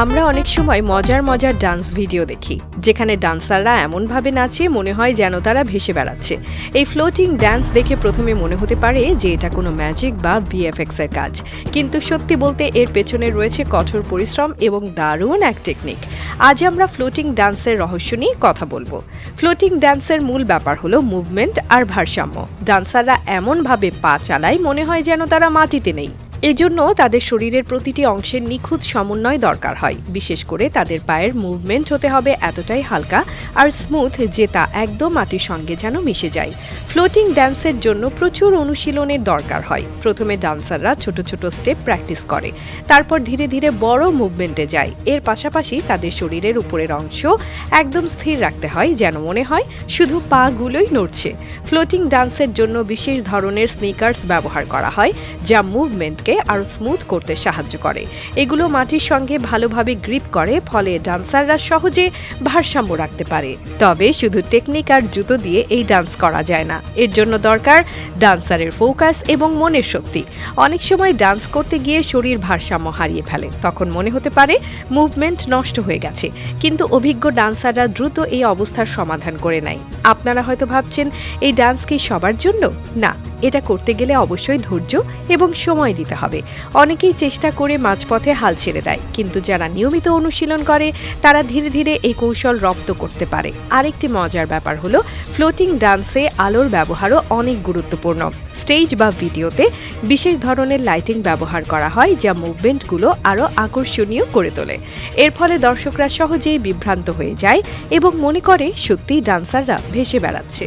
আমরা অনেক সময় মজার মজার ডান্স ভিডিও দেখি, যেখানে ডান্সাররা এমনভাবে নাচে মনে হয় যেন তারা ভেসে বেড়াচ্ছে। এই ফ্লোটিং ডান্স দেখে প্রথমে মনে হতে পারে যে এটা কোনো ম্যাজিক বা ভিএফএক্স এর কাজ। কিন্তু সত্যি বলতে এর পেছনে রয়েছে কঠোর পরিশ্রম এবং দারুণ এক টেকনিক আজ আমরা ফ্লোটিং ডান্সের রহস্য নিয়ে কথা বলব। ফ্লোটিং ডান্সের মূল ব্যাপার হলো মুভমেন্ট আর ভারসাম্য। ডান্সাররা এমনভাবে পা চালায় মনে হয় যেন তারা মাটিতে নেই। এজন্য তাদের শরীরের প্রতিটি অংশের নিখুঁত সমন্বয় দরকার হয়। বিশেষ করে তাদের পায়ের মুভমেন্ট হতে হবে এতটাই হালকা আর স্মুথ যে তা একদম মাটির সঙ্গে যেন মিশে যায়। ফ্লোটিং ড্যান্সের জন্য প্রচুর অনুশীলনের দরকার হয়। প্রথমে ডান্সাররা ছোট ছোট স্টেপ প্র্যাকটিস করে। তারপর ধীরে ধীরে বড় মুভমেন্টে যায়। এর পাশাপাশি তাদের শরীরের উপরের অংশ একদম স্থির রাখতে হয় যেন মনে হয় শুধু পা গুলোই নড়ছে ফ্লোটিং ডান্সের জন্য বিশেষ ধরনের স্নিকার্স ব্যবহার করা হয়, যা মুভমেন্টকে আরও স্মুথ করতে সাহায্য করে। এগুলো মাটির সঙ্গে ভালোভাবে গ্রিপ করে, ফলে ডান্সাররা সহজে ভারসাম্য রাখতে পারে। তবে শুধু টেকনিক আর জুতো দিয়ে এই ডান্স করা যায় না। এর জন্য দরকার ডান্সারের ফোকাস এবং মনের শক্তি। অনেক সময় ডান্স করতে গিয়ে শরীর ভারসাম্য হারিয়ে ফেলে। তখন মনে হতে পারে মুভমেন্ট নষ্ট হয়ে গেছে। কিন্তু অভিজ্ঞ ডান্সাররা দ্রুত এই অবস্থার সমাধান করে নেয়। আপনারা হয়তো ভাবছেন, এই ডান্স কি সবার জন্য? না, এটা করতে গেলে অবশ্যই ধৈর্য এবং সময় দিতে হবে। অনেকেই চেষ্টা করে মাঝপথে হাল ছেড়ে দেয়, কিন্তু যারা নিয়মিত অনুশীলন করে, তারা ধীরে ধীরে এই কৌশল রপ্ত করতে পারে। আরেকটি মজার ব্যাপার হলো, ফ্লোটিং ডান্সে আলোর ব্যবহারও অনেক গুরুত্বপূর্ণ। স্টেজ বা ভিডিওতে বিশেষ ধরনের লাইটিং ব্যবহার করা হয়, যা মুভমেন্টগুলো আরও আকর্ষণীয় করে তোলে। এর ফলে দর্শকরা সহজেই বিভ্রান্ত হয়ে যায় এবং মনে করে, সত্যিই ডান্সাররা ভেসে বেড়াচ্ছে।